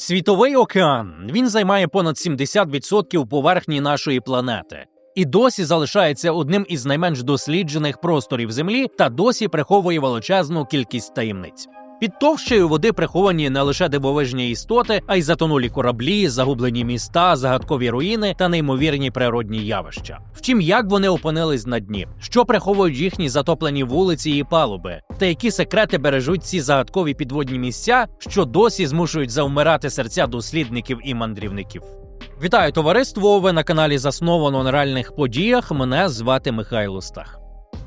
Світовий океан він займає понад 70% поверхні нашої планети. І досі залишається одним із найменш досліджених просторів Землі та досі приховує величезну кількість таємниць. Під товщею води приховані не лише дивовижні істоти, а й затонулі кораблі, загублені міста, загадкові руїни та неймовірні природні явища. Втім, як вони опинились на дні, що приховують їхні затоплені вулиці і палуби, та які секрети бережуть ці загадкові підводні місця, що досі змушують завмирати серця дослідників і мандрівників. Вітаю товариство! Ви на каналі засновано на реальних подіях. Мене звати Михайло Стах.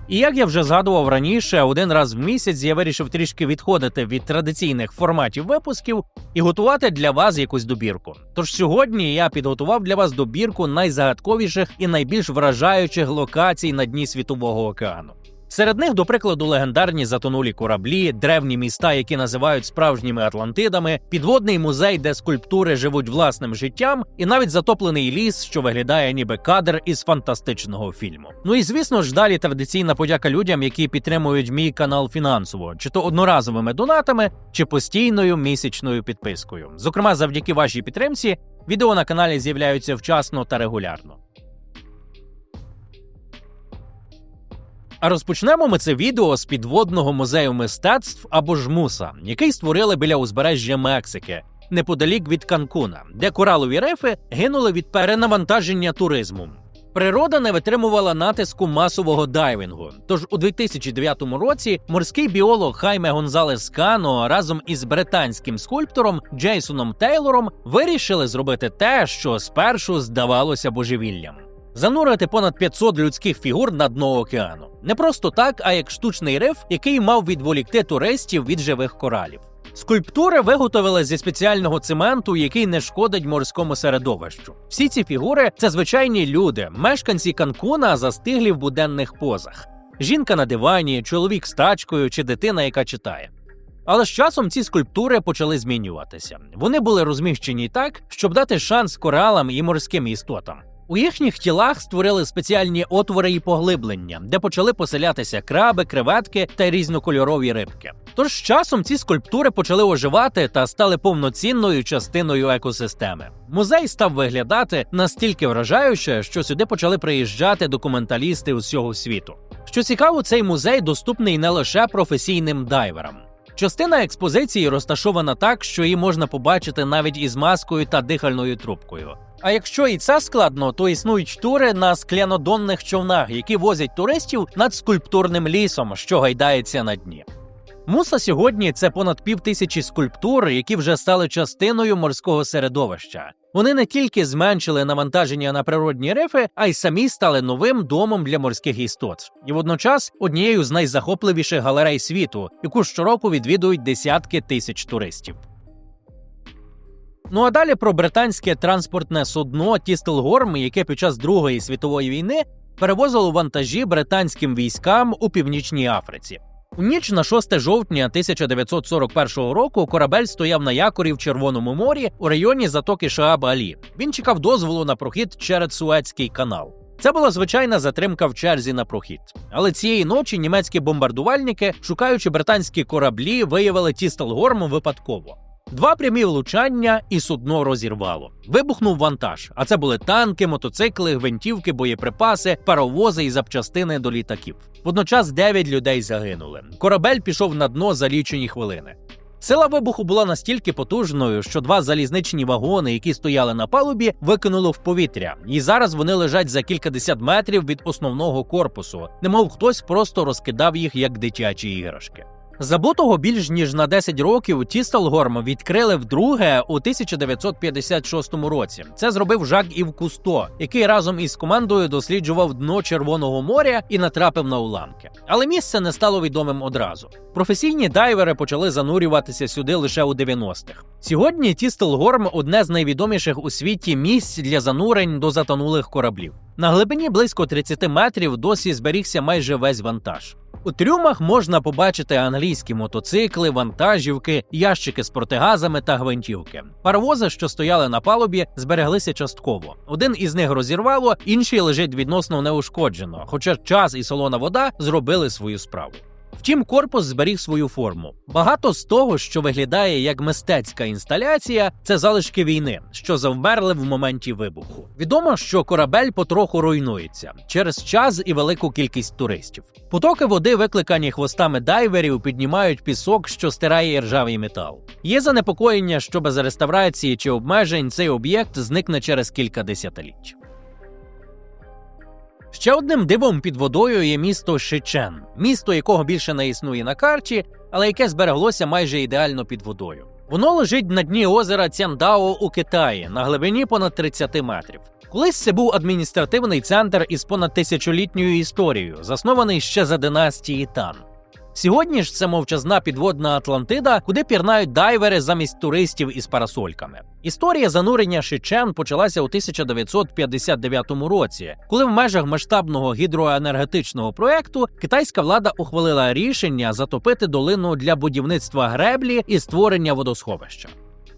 І як я вже згадував раніше, один раз в місяць я вирішив трішки відходити від традиційних форматів випусків і готувати для вас якусь добірку. Тож сьогодні я підготував для вас добірку найзагадковіших і найбільш вражаючих локацій на дні світового океану. Серед них, до прикладу, легендарні затонулі кораблі, древні міста, які називають справжніми Атлантидами, підводний музей, де скульптури живуть власним життям, і навіть затоплений ліс, що виглядає ніби кадр із фантастичного фільму. Ну і звісно ж, далі традиційна подяка людям, які підтримують мій канал фінансово, чи то одноразовими донатами, чи постійною місячною підпискою. Зокрема, завдяки вашій підтримці, відео на каналі з'являються вчасно та регулярно. А розпочнемо ми це відео з підводного музею мистецтв або ж муса, який створили біля узбережжя Мексики, неподалік від Канкуна, де коралові рифи гинули від перенавантаження туризму. Природа не витримувала натиску масового дайвінгу. Тож у 2009 році морський біолог Хайме Гонзалес Кано разом із британським скульптором Джейсоном Тейлором вирішили зробити те, що спершу здавалося божевіллям занурити понад 500 людських фігур на дно океану. Не просто так, а як штучний риф, який мав відволікти туристів від живих коралів. Скульптури виготовили зі спеціального цементу, який не шкодить морському середовищу. Всі ці фігури це звичайні люди, мешканці Канкуна, застиглі в буденних позах. Жінка на дивані, чоловік з тачкою чи дитина, яка читає. Але з часом ці скульптури почали змінюватися. Вони були розміщені так, щоб дати шанс коралам і морським істотам. У їхніх тілах створили спеціальні отвори і поглиблення, де почали поселятися краби, креветки та різнокольорові рибки. Тож з часом ці скульптури почали оживати та стали повноцінною частиною екосистеми. Музей став виглядати настільки вражаюче, що сюди почали приїжджати документалісти усього світу. Що цікаво, цей музей доступний не лише професійним дайверам. Частина експозиції розташована так, що її можна побачити навіть із маскою та дихальною трубкою. А якщо і це складно, то існують тури на склянодонних човнах, які возять туристів над скульптурним лісом, що гайдається на дні. Муса сьогодні це понад пів тисячі скульптур, які вже стали частиною морського середовища. Вони не тільки зменшили навантаження на природні рифи, а й самі стали новим домом для морських істот, і водночас однією з найзахопливіших галерей світу, яку щороку відвідують десятки тисяч туристів. Ну а далі про британське транспортне судно Тістелгорм, яке під час Другої світової війни перевозило вантажі британським військам у північній Африці. У ніч на 6 жовтня 1941 року корабель стояв на якорі в Червоному морі у районі затоки Шааб Алі. Він чекав дозволу на прохід через Суецький канал. Це була звичайна затримка в черзі на прохід. Але цієї ночі німецькі бомбардувальники, шукаючи британські кораблі, виявили Тістелгорм випадково. Два прямі влучання і судно розірвало. Вибухнув вантаж. А це були танки, мотоцикли, гвинтівки, боєприпаси, паровози і запчастини до літаків. Водночас дев'ять людей загинули. Корабель пішов на дно за лічені хвилини. Сила вибуху була настільки потужною, що два залізничні вагони, які стояли на палубі, викинуло в повітря, і зараз вони лежать за кількадесят метрів від основного корпусу, немов хтось просто розкидав їх як дитячі іграшки. Забутого більш ніж на 10 років Тістелгорм відкрили вдруге у 1956 році. Це зробив Жак Ів Кусто, який разом із командою досліджував дно Червоного моря і натрапив на уламки. Але місце не стало відомим одразу. Професійні дайвери почали занурюватися сюди лише у 90-х. Сьогодні Тістелгорм одне з найвідоміших у світі місць для занурень до затонулих кораблів. На глибині близько 30 метрів досі зберігся майже весь вантаж. У трюмах можна побачити англійські мотоцикли, вантажівки, ящики з протигазами та гвинтівки. Паровози, що стояли на палубі, збереглися частково. Один із них розірвало, інший лежить відносно неушкоджено, хоча час і солона вода зробили свою справу. Втім, корпус зберіг свою форму. Багато з того, що виглядає як мистецька інсталяція, це залишки війни, що завмерли в моменті вибуху. Відомо, що корабель потроху руйнується через час і велику кількість туристів. Потоки води, викликані хвостами дайверів, піднімають пісок, що стирає ржавий метал. Є занепокоєння, що без реставрації чи обмежень цей об'єкт зникне через кілька десятиліть. Ще одним дивом під водою є місто Шичен, місто якого більше не існує на карті, але яке збереглося майже ідеально під водою. Воно лежить на дні озера Цяндао у Китаї на глибині понад 30 метрів. Колись це був адміністративний центр із понад тисячолітньою історією, заснований ще за династії Тан. Сьогодні ж це мовчазна підводна Атлантида, куди пірнають дайвери замість туристів із парасольками. Історія занурення Шичен почалася у 1959 році, коли в межах масштабного гідроенергетичного проекту китайська влада ухвалила рішення затопити долину для будівництва греблі і створення водосховища.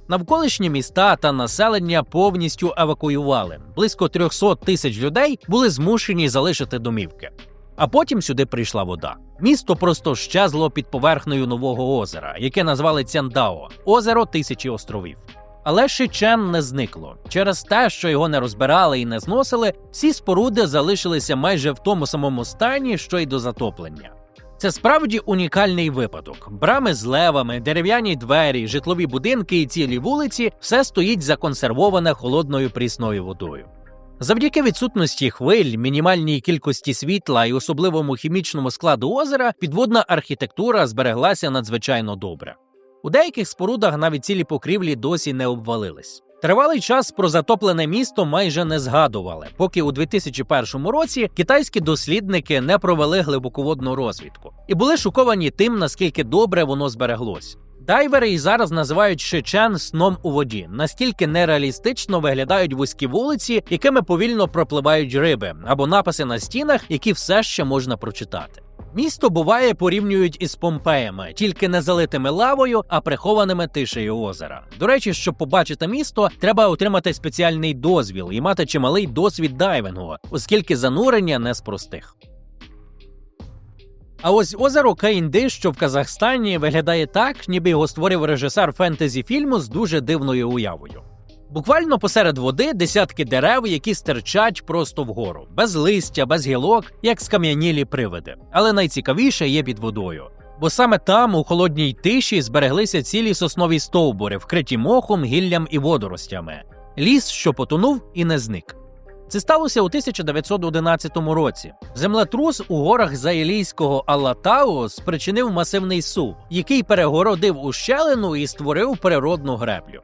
Навколишні міста та населення повністю евакуювали. Близько 300 тисяч людей були змушені залишити домівки. А потім сюди прийшла вода. Місто просто щезло під поверхнею нового озера, яке назвали Цяндао озеро тисячі островів. Але Шичен не зникло. Через те, що його не розбирали і не зносили, всі споруди залишилися майже в тому самому стані, що й до затоплення. Це справді унікальний випадок. Брами з левами, дерев'яні двері, житлові будинки і цілі вулиці все стоїть законсервоване холодною прісною водою. Завдяки відсутності хвиль, мінімальній кількості світла і особливому хімічному складу озера, підводна архітектура збереглася надзвичайно добре. У деяких спорудах навіть цілі покрівлі досі не обвалились. Тривалий час про затоплене місто майже не згадували, поки у 2001 році китайські дослідники не провели глибоководну розвідку і були шоковані тим, наскільки добре воно збереглось. Дайвери і зараз називають Шичен сном у воді. Настільки нереалістично виглядають вузькі вулиці, якими повільно пропливають риби, або написи на стінах, які все ще можна прочитати. Місто буває порівнюють із Помпеями, тільки не залитими лавою, а прихованими тишею озера. До речі, щоб побачити місто, треба отримати спеціальний дозвіл і мати чималий досвід дайвингу, оскільки занурення не з простих. А ось озеро Каїнди, що в Казахстані, виглядає так, ніби його створив режисер фентезі фільму з дуже дивною уявою. Буквально посеред води десятки дерев, які стирчать просто вгору, без листя, без гілок, як скам'янілі привиди. Але найцікавіше є під водою. Бо саме там, у холодній тиші, збереглися цілі соснові стовбури, вкриті мохом, гіллям і водоростями. Ліс, що потонув і не зник. Це сталося у 1911 році. Землетрус у горах Заїлійського Алатау спричинив масивний сув, який перегородив ущелину і створив природну греблю.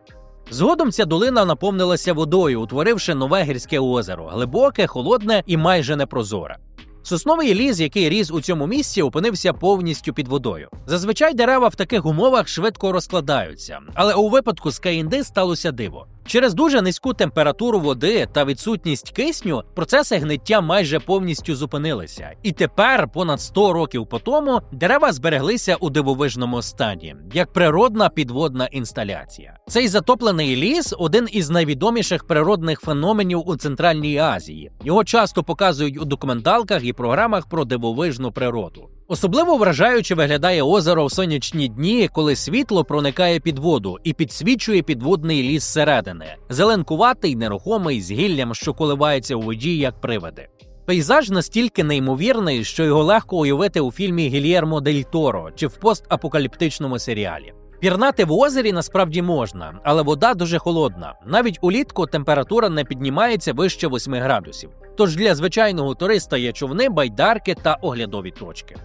Згодом ця долина наповнилася водою, утворивши нове гірське озеро, глибоке, холодне і майже непрозоре. Сосновий ліс, який ріс у цьому місці, опинився повністю під водою. Зазвичай дерева в таких умовах швидко розкладаються, але у випадку з Каїнди сталося диво. Через дуже низьку температуру води та відсутність кисню процеси гниття майже повністю зупинилися. І тепер, понад 100 років по тому, дерева збереглися у дивовижному стані, як природна підводна інсталяція. Цей затоплений ліс один із найвідоміших природних феноменів у Центральній Азії. Його часто показують у документалках і програмах про дивовижну природу. Особливо вражаюче виглядає озеро в сонячні дні, коли світло проникає під воду і підсвічує підводний ліс зсередини, зеленкуватий, нерухомий, з гіллям, що коливається у воді, як привиди. Пейзаж настільки неймовірний, що його легко уявити у фільмі Гільєрмо Дель Торо чи в постапокаліптичному серіалі. Пірнати в озері насправді можна, але вода дуже холодна. Навіть улітку температура не піднімається вище 8 градусів. Тож для звичайного туриста є човни, байдарки та оглядові точки.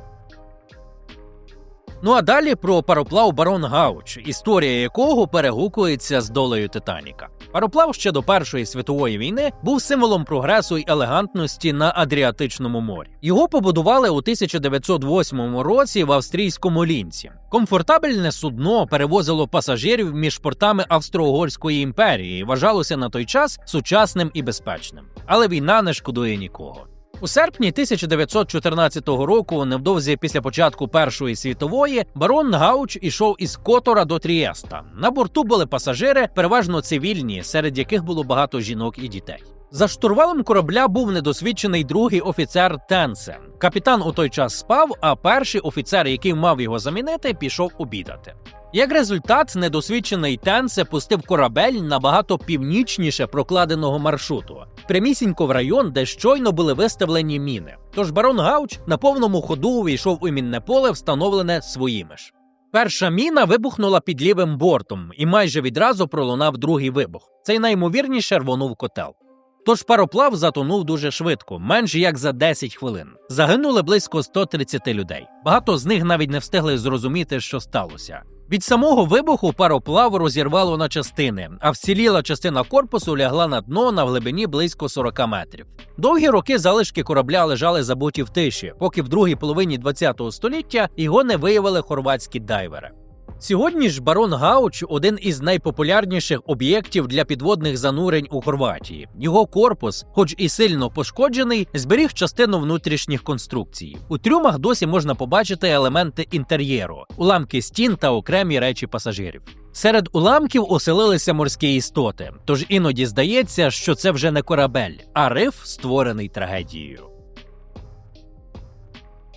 Ну а далі про пароплав Барон Гауч, історія якого перегукується з долею Титаніка. Пароплав ще до Першої світової війни був символом прогресу й елегантності на Адріатичному морі. Його побудували у 1908 році в австрійському лінці. Комфортабельне судно перевозило пасажирів між портами Австро-Угорської імперії і вважалося на той час сучасним і безпечним. Але війна не шкодує нікого. У серпні 1914 року, невдовзі після початку Першої світової, барон Гауч ішов із Котора до Трієста. На борту були пасажири, переважно цивільні, серед яких було багато жінок і дітей. За штурвалом корабля був недосвідчений другий офіцер Тенсе. Капітан у той час спав, а перший офіцер, який мав його замінити, пішов обідати. Як результат, недосвідчений Тенсе пустив корабель набагато північніше прокладеного маршруту, прямісінько в район, де щойно були виставлені міни. Тож барон Гауч на повному ходу увійшов у мінне поле, встановлене своїми ж. Перша міна вибухнула під лівим бортом, і майже відразу пролунав другий вибух. Цей наймовірніше рвонув котел. Тож пароплав затонув дуже швидко, менш як за 10 хвилин. Загинули близько 130 людей. Багато з них навіть не встигли зрозуміти, що сталося. Від самого вибуху пароплав розірвало на частини, а вціліла частина корпусу лягла на дно на глибині близько 40 метрів. Довгі роки залишки корабля лежали забуті в тиші, поки в другій половині ХХ століття його не виявили хорватські дайвери. Сьогодні ж барон Гауч один із найпопулярніших об'єктів для підводних занурень у Хорватії. Його корпус, хоч і сильно пошкоджений, зберіг частину внутрішніх конструкцій. У трюмах досі можна побачити елементи інтер'єру, уламки стін та окремі речі пасажирів. Серед уламків оселилися морські істоти, тож іноді здається, що це вже не корабель, а риф, створений трагедією.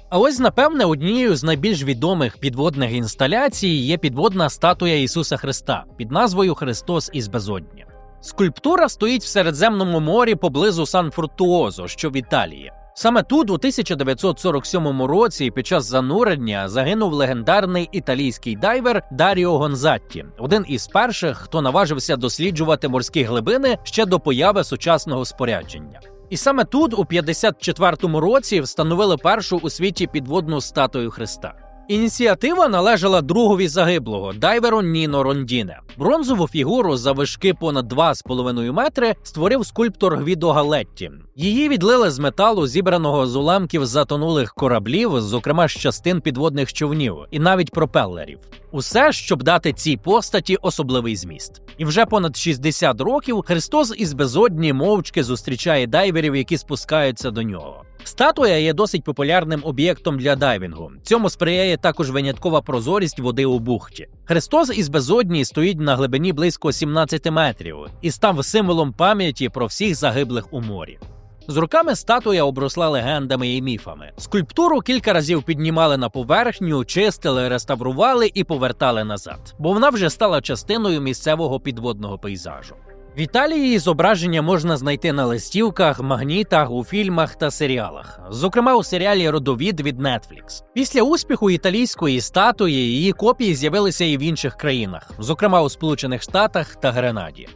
А ось, напевне, однією з найбільш відомих підводних інсталяцій є підводна статуя Ісуса Христа під назвою Христос із безодні. Скульптура стоїть в Середземному морі поблизу Сан Фруттуозо, що в Італії. Саме тут, у 1947 році, під час занурення загинув легендарний італійський дайвер Даріо Гонзатті, один із перших, хто наважився досліджувати морські глибини ще до появи сучасного спорядження. І саме тут, у 54-му році, встановили першу у світі підводну статую Христа. Ініціатива належала другові загиблого дайверу Ніно Рондіне. Бронзову фігуру завишки понад 2,5 метри створив скульптор Гвідо Галетті. Її відлили з металу, зібраного з уламків затонулих кораблів, зокрема з частин підводних човнів і навіть пропелерів. Усе, щоб дати цій постаті особливий зміст. І вже понад 60 років Христос із безодні мовчки зустрічає дайверів, які спускаються до нього. Статуя є досить популярним об'єктом для дайвінгу. Цьому сприяє також виняткова прозорість води у бухті. Христос із безодні стоїть на глибині близько 17 метрів і став символом пам'яті про всіх загиблих у морі. З роками статуя обросла легендами і міфами. Скульптуру кілька разів піднімали на поверхню, чистили, реставрували і повертали назад, бо вона вже стала частиною місцевого підводного пейзажу. В Італії зображення можна знайти на листівках, магнітах, у фільмах та серіалах, зокрема у серіалі Родовід від Netflix. Після успіху італійської статуї її копії з'явилися і в інших країнах, зокрема у Сполучених Штатах та Гренаді.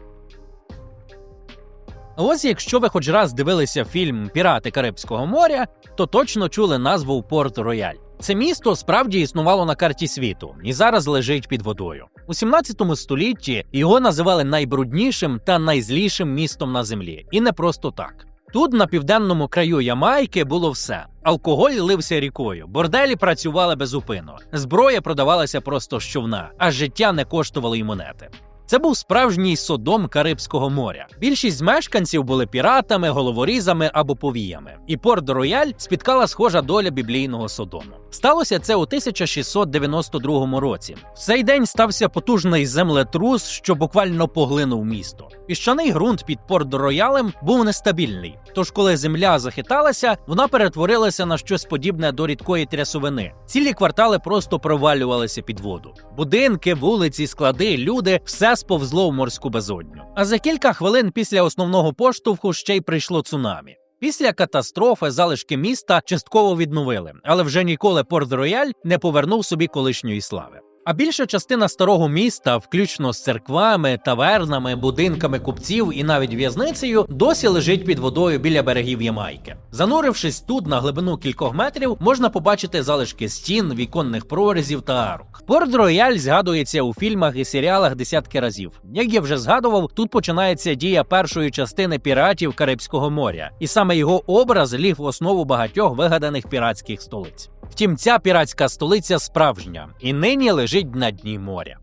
Ось якщо ви хоч раз дивилися фільм Пірати Карибського моря, то точно чули назву Порт Рояль. Це місто справді існувало на карті світу і зараз лежить під водою. У 17 столітті його називали найбруднішим та найзлішим містом на землі, і не просто так. Тут, на південному краю Ямайки, було все: алкоголь лився рікою, борделі працювали безупинно, зброя продавалася просто з а життя не коштувало й монети. Це був справжній содом Карибського моря. Більшість мешканців були піратами, головорізами або повіями. І порт Рояль спіткала схожа доля біблійного содому. Сталося це у 1692 році. В цей день стався потужний землетрус, що буквально поглинув місто. Піщаний ґрунт під порт Роялем був нестабільний. Тож, коли земля захиталася, вона перетворилася на щось подібне до рідкої трясовини. Цілі квартали просто провалювалися під воду. Будинки, вулиці, склади, люди все сповзло в морську безодню. А за кілька хвилин після основного поштовху ще й прийшло цунамі. Після катастрофи залишки міста частково відновили, але вже ніколи Порт Рояль не повернув собі колишньої слави. А більша частина старого міста, включно з церквами, тавернами, будинками купців і навіть в'язницею, досі лежить під водою біля берегів Ямайки. Занурившись тут на глибину кількох метрів, можна побачити залишки стін, віконних прорізів та арок. Порт Рояль згадується у фільмах і серіалах десятки разів. Як я вже згадував, тут починається дія першої частини піратів Карибського моря, і саме його образ ліг в основу багатьох вигаданих піратських столиць. Втім, ця піратська столиця справжня і нині лежить на дні моря.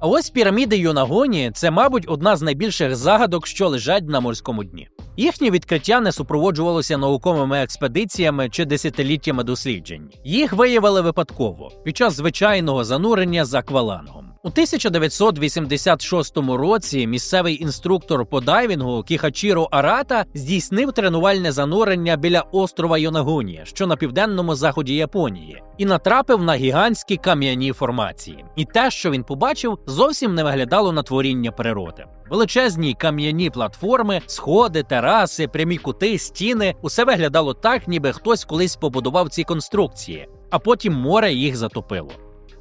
А ось піраміди Йонагоні це, мабуть, одна з найбільших загадок, що лежать на морському дні. Їхнє відкриття не супроводжувалося науковими експедиціями чи десятиліттями досліджень. Їх виявили випадково під час звичайного занурення за аквалангом. У 1986 році місцевий інструктор по дайвінгу Кіхачіро Арата здійснив тренувальне занурення біля острова Йонагуні, що на південному заході Японії, і натрапив на гігантські кам'яні формації. І те, що він побачив, зовсім не виглядало на творіння природи. Величезні кам'яні платформи, сходи, тераси, прямі кути, стіни усе виглядало так, ніби хтось колись побудував ці конструкції, а потім море їх затопило.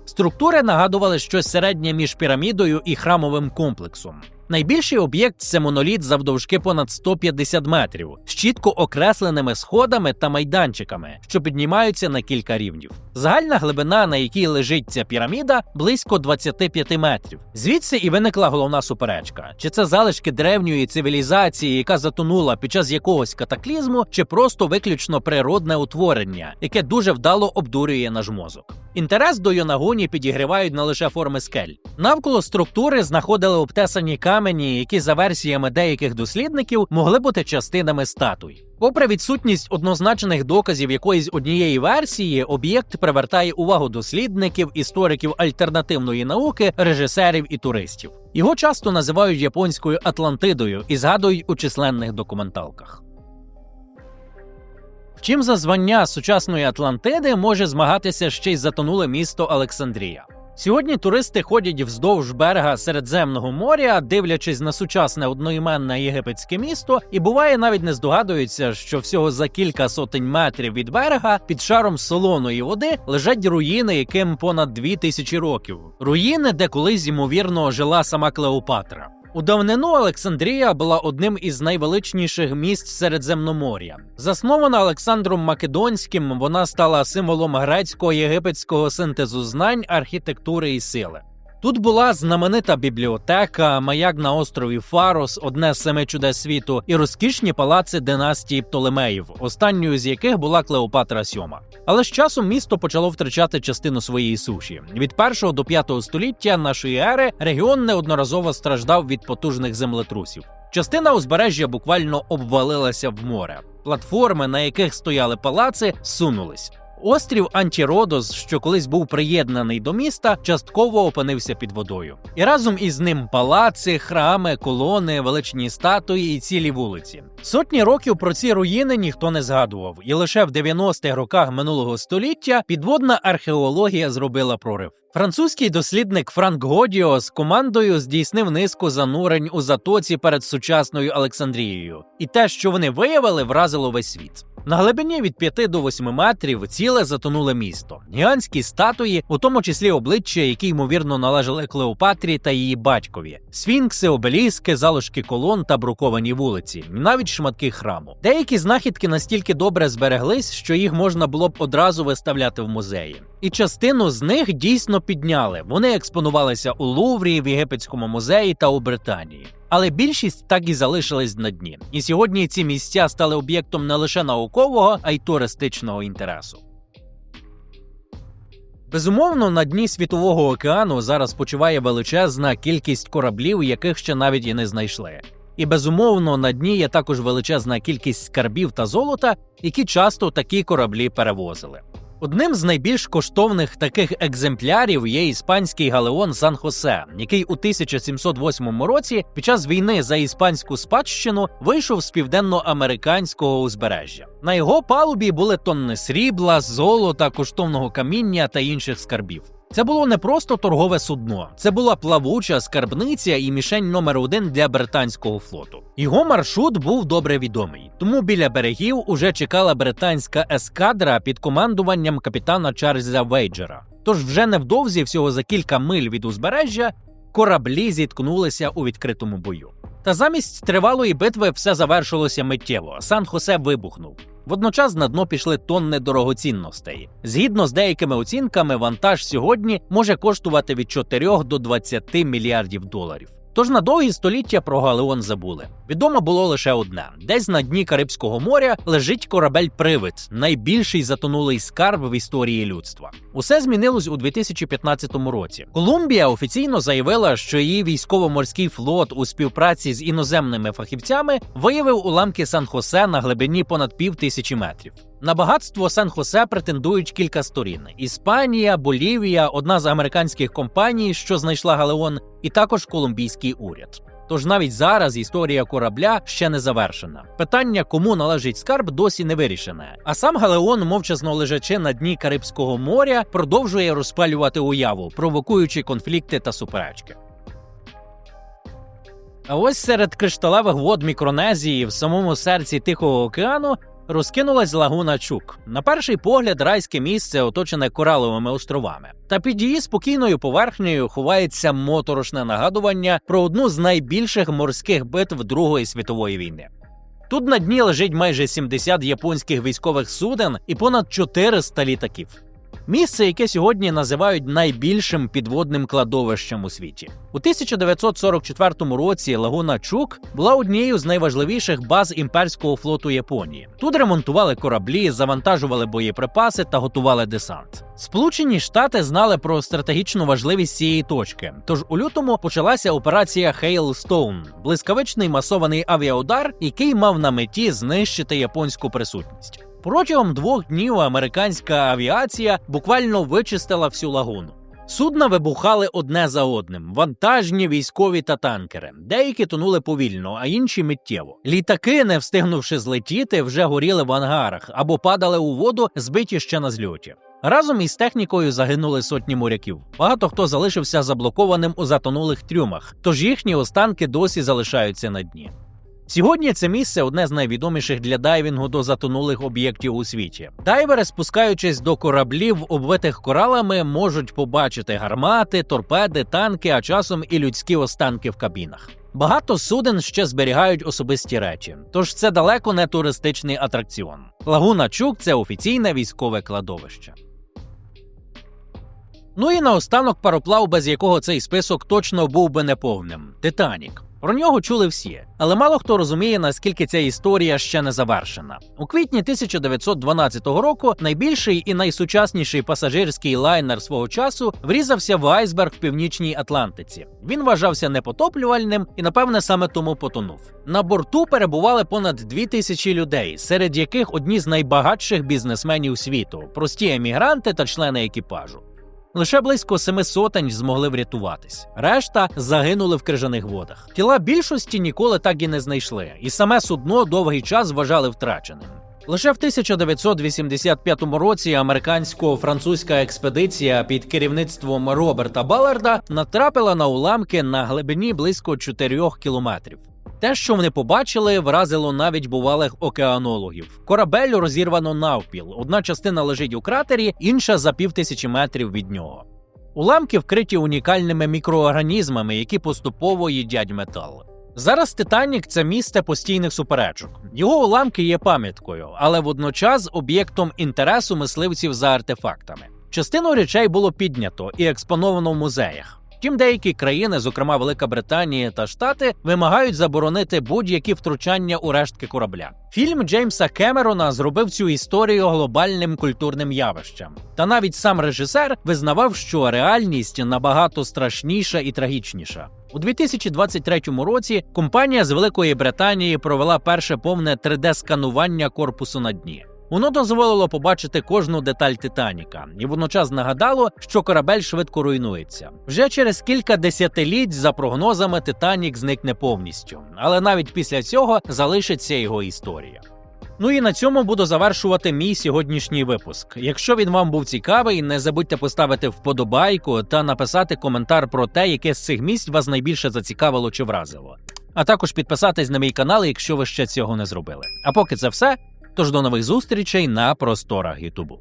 Структури нагадували щось середнє між пірамідою і храмовим комплексом. Найбільший об'єкт це моноліт завдовжки понад 150 метрів з чітко окресленими сходами та майданчиками, що піднімаються на кілька рівнів. Загальна глибина, на якій лежить ця піраміда, близько 25 метрів. Звідси і виникла головна суперечка: чи це залишки древньої цивілізації, яка затонула під час якогось катаклізму, чи просто виключно природне утворення, яке дуже вдало обдурює наш мозок. Інтерес до Йонагуні підігрівають не лише форми скель. Навколо структури знаходили обтесані камені, які за версіями деяких дослідників могли бути частинами статуй. Попри відсутність однозначних доказів якоїсь однієї версії, об'єкт привертає увагу дослідників, істориків альтернативної науки, режисерів і туристів. Його часто називають японською Атлантидою і згадують у численних документалках. Втім, за звання сучасної Атлантиди може змагатися ще й затонуле місто Олександрія. Сьогодні туристи ходять вздовж берега Середземного моря, дивлячись на сучасне одноіменне єгипетське місто, і буває навіть не здогадуються, що всього за кілька сотень метрів від берега під шаром солоної води лежать руїни, яким понад дві тисячі років. Руїни, де колись ймовірно жила сама Клеопатра. У давнину Олександрія була одним із найвеличніших міст Середземномор'я. Заснована Олександром Македонським, вона стала символом грецько-єгипетського синтезу знань, архітектури і сили. Тут була знаменита бібліотека, маяк на острові Фарос, одне з семи чудес світу, і розкішні палаци династії Птолемеїв, останньою з яких була Клеопатра VII. Але з часом місто почало втрачати частину своєї суші. Від 1 до 5 століття нашої ери регіон неодноразово страждав від потужних землетрусів. Частина узбережжя буквально обвалилася в море. Платформи, на яких стояли палаци, сунулись. Острів Антіродос, що колись був приєднаний до міста, частково опинився під водою. І разом із ним палаци, храми, колони, величні статуї і цілі вулиці. Сотні років про ці руїни ніхто не згадував, і лише в 90-х роках минулого століття підводна археологія зробила прорив. Французький дослідник Франк Годіо з командою здійснив низку занурень у затоці перед сучасною Олександрією, і те, що вони виявили, вразило весь світ. На глибині від 5 до 8 метрів ціле затонуле місто, гігантські статуї, у тому числі обличчя, які ймовірно належали Клеопатрі та її батькові, сфінкси, обеліски, залишки колон та бруковані вулиці, навіть шматки храму. Деякі знахідки настільки добре збереглись, що їх можна було б одразу виставляти в музеї. І частину з них дійсно підняли. Вони експонувалися у Луврі, в Єгипетському музеї та у Британії. Але більшість так і залишилась на дні. І сьогодні ці місця стали об'єктом не лише наукового, а й туристичного інтересу. Безумовно, на дні світового океану зараз почуває величезна кількість кораблів, яких ще навіть і не знайшли. І безумовно на дні є також величезна кількість скарбів та золота, які часто такі кораблі перевозили. Одним з найбільш коштовних таких екземплярів є іспанський галеон Сан Хосе, який у 1708 році під час війни за іспанську спадщину вийшов з південноамериканського узбережжя. На його палубі були тонни срібла, золота, коштовного каміння та інших скарбів. Це було не просто торгове судно, це була плавуча скарбниця і мішень номер один для британського флоту. Його маршрут був добре відомий, тому біля берегів уже чекала британська ескадра під командуванням капітана Чарльза Вейджера. Тож вже невдовзі, всього за кілька миль від узбережжя, кораблі зіткнулися у відкритому бою. Та замість тривалої битви все завершилося миттєво. Сан Хосе вибухнув. Водночас на дно пішли тонни дорогоцінностей. Згідно з деякими оцінками, вантаж сьогодні може коштувати від 4 до 20 мільярдів доларів. Тож на довгі століття про Галеон забули. Відомо було лише одне: десь на дні Карибського моря лежить корабель Привид, найбільший затонулий скарб в історії людства. Усе змінилось у 2015 році. Колумбія офіційно заявила, що її військово-морський флот у співпраці з іноземними фахівцями виявив уламки Сан-Хосе на глибині понад пів тисячі метрів. На багатство Сан-Хосе претендують кілька сторін: Іспанія, Болівія, одна з американських компаній, що знайшла Галеон, і також колумбійський уряд. Тож навіть зараз історія корабля ще не завершена. Питання, кому належить скарб, досі не вирішене. А сам Галеон, мовчазно лежачи на дні Карибського моря, продовжує розпалювати уяву, провокуючи конфлікти та суперечки. А ось серед кришталевих вод Мікронезії в самому серці Тихого океану розкинулась лагуна Чук. На перший погляд, райське місце оточене кораловими островами. Та під її спокійною поверхнею ховається моторошне нагадування про одну з найбільших морських битв Другої світової війни. Тут на дні лежить майже 70 японських військових суден і понад 400 літаків. Місце, яке сьогодні називають найбільшим підводним кладовищем у світі. У 1944 році лагуна Чук була однією з найважливіших баз імперського флоту Японії. Тут ремонтували кораблі, завантажували боєприпаси та готували десант. Сполучені Штати знали про стратегічну важливість цієї точки. Тож у лютому почалася операція Хейлстоун – блискавичний масований авіаудар, який мав на меті знищити японську присутність. Протягом двох днів американська авіація буквально вичистила всю лагуну. Судна вибухали одне за одним: вантажні, військові та танкери. Деякі тонули повільно, а інші миттєво. Літаки, не встигнувши злетіти, вже горіли в ангарах або падали у воду, збиті ще на зльоті. Разом із технікою загинули сотні моряків. Багато хто залишився заблокованим у затонулих трюмах, тож їхні останки досі залишаються на дні. Сьогодні це місце одне з найвідоміших для дайвінгу до затонулих об'єктів у світі. Дайвери, спускаючись до кораблів, обвитих коралами, можуть побачити гармати, торпеди, танки, а часом і людські останки в кабінах. Багато суден ще зберігають особисті речі, тож це далеко не туристичний атракціон. Лагуна Чук це офіційне військове кладовище. Ну і наостанок пароплав, без якого цей список точно був би неповним Титанік. Про нього чули всі, але мало хто розуміє, наскільки ця історія ще не завершена. У квітні 1912 року найбільший і найсучасніший пасажирський лайнер свого часу врізався в айсберг в північній Атлантиці. Він вважався непотоплювальним і, напевне, саме тому потонув. На борту перебували понад дві тисячі людей, серед яких одні з найбагатших бізнесменів світу, прості емігранти та члени екіпажу. Лише близько семи сотень змогли врятуватись. Решта загинули в крижаних водах. Тіла більшості ніколи так і не знайшли, і саме судно довгий час вважали втраченим. Лише в 1985 році американсько-французька експедиція під керівництвом Роберта Баларда натрапила на уламки на глибині близько 4 кілометрів. Те, що вони побачили, вразило навіть бувалих океанологів. Корабель розірвано навпіл. Одна частина лежить у кратері, інша за півтисячі метрів від нього. Уламки вкриті унікальними мікроорганізмами, які поступово їдять метал. Зараз Титанік це місце постійних суперечок. Його уламки є пам'яткою, але водночас об'єктом інтересу мисливців за артефактами. Частину речей було піднято і експоновано в музеях. Втім, деякі країни, зокрема Велика Британія та Штати, вимагають заборонити будь-які втручання у рештки корабля. Фільм Джеймса Кемерона зробив цю історію глобальним культурним явищем. Та навіть сам режисер визнавав, що реальність набагато страшніша і трагічніша. У 2023 році компанія з Великої Британії провела перше повне 3D-сканування корпусу на дні. Воно дозволило побачити кожну деталь Титаніка, і водночас нагадало, що корабель швидко руйнується. Вже через кілька десятиліть, за прогнозами, Титанік зникне повністю, але навіть після цього залишиться його історія. Ну і на цьому буду завершувати мій сьогоднішній випуск. Якщо він вам був цікавий, не забудьте поставити вподобайку та написати коментар про те, яке з цих місць вас найбільше зацікавило чи вразило. А також підписатись на мій канал, якщо ви ще цього не зробили. А поки це все. Тож до нових зустрічей на просторах Ютубу.